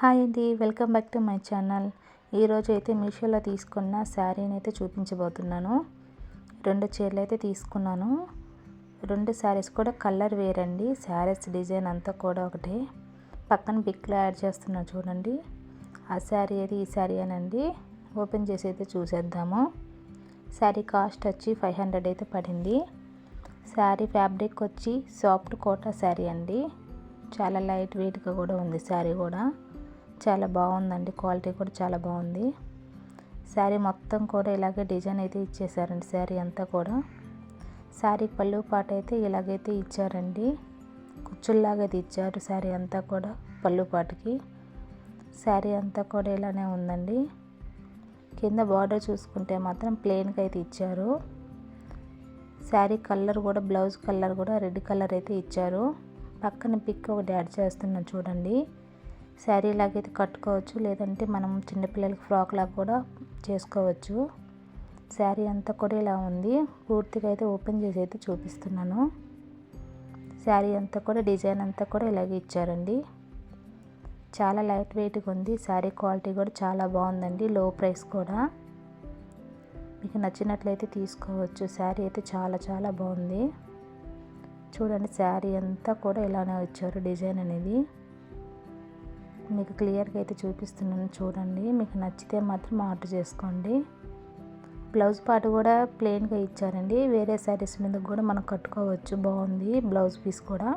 Hi అండి welcome back to my channel. ఈరోజు అయితే మీషోలో తీసుకున్న శారీని అయితే చూపించబోతున్నాను. రెండు చీరలు అయితే తీసుకున్నాను. రెండు శారీస్ కూడా కలర్ వేరండి. శారీస్ డిజైన్ అంతా కూడా ఒకటే. పక్కన పిక్లో యాడ్ చేస్తున్నాను చూడండి. ఆ శారీ అయితే ఈ శారీ అనండి ఓపెన్ చేసి అయితే చూసేద్దాము. శారీ కాస్ట్ వచ్చి ఫైవ్ హండ్రెడ్ అయితే పడింది. శారీ ఫ్యాబ్రిక్ వచ్చి సాఫ్ట్ కోటా శారీ అండి. చాలా లైట్ వెయిట్గా కూడా ఉంది శారీ కూడా. చాలా బాగుందండి. క్వాలిటీ కూడా చాలా బాగుంది. శారీ మొత్తం కూడా ఇలాగే డిజైన్ అయితే ఇచ్చేసారండి శారీ అంతా కూడా. శారీ పళ్ళు పాట అయితే ఇలాగైతే ఇచ్చారండి. కుచ్చుల్లాగా అయితే ఇచ్చారు శారీ అంతా కూడా పళ్ళు పాటకి. శారీ అంతా కూడా ఇలానే ఉందండి. కింద బార్డర్ చూసుకుంటే మాత్రం ప్లెయిన్గా అయితే ఇచ్చారు. శారీ కలర్ కూడా బ్లౌజ్ కలర్ కూడా రెడ్ కలర్ అయితే ఇచ్చారు. పక్కన పిక్ ఒకటి యాడ్ చేస్తున్నాను చూడండి. శారీ అయితే కట్టుకోవచ్చు. లేదంటే మనం చిన్నపిల్లలకి ఫ్రాక్ లాగా కూడా చేసుకోవచ్చు. శారీ అంతా కూడా ఇలా ఉంది. పూర్తిగా అయితే ఓపెన్ చేసి అయితే చూపిస్తున్నాను. శారీ అంతా కూడా డిజైన్ అంతా కూడా ఇలాగే ఇచ్చారండి. చాలా లైట్ వెయిట్గా ఉంది. శారీ క్వాలిటీ కూడా చాలా బాగుందండి. లో ప్రైస్ కూడా. మీకు నచ్చినట్లయితే తీసుకోవచ్చు. శారీ అయితే చాలా చాలా బాగుంది. చూడండి శారీ అంతా కూడా ఇలానే వచ్చారు డిజైన్ అనేది. మీకు క్లియర్గా అయితే చూపిస్తున్నాను చూడండి. మీకు నచ్చితే మాత్రం ఆర్డర్ చేసుకోండి. బ్లౌజ్ పార్ట్ కూడా ప్లెయిన్గా ఇచ్చారండి. వేరే శారీస్ మీద కూడా మనం కట్టుకోవచ్చు. బాగుంది బ్లౌజ్ పీస్ కూడా.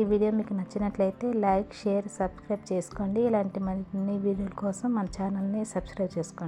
ఈ వీడియో మీకు నచ్చినట్లయితే లైక్ షేర్ సబ్స్క్రైబ్ చేసుకోండి. ఇలాంటి మరిన్ని వీడియోల కోసం మన ఛానల్ని సబ్స్క్రైబ్ చేసుకోండి.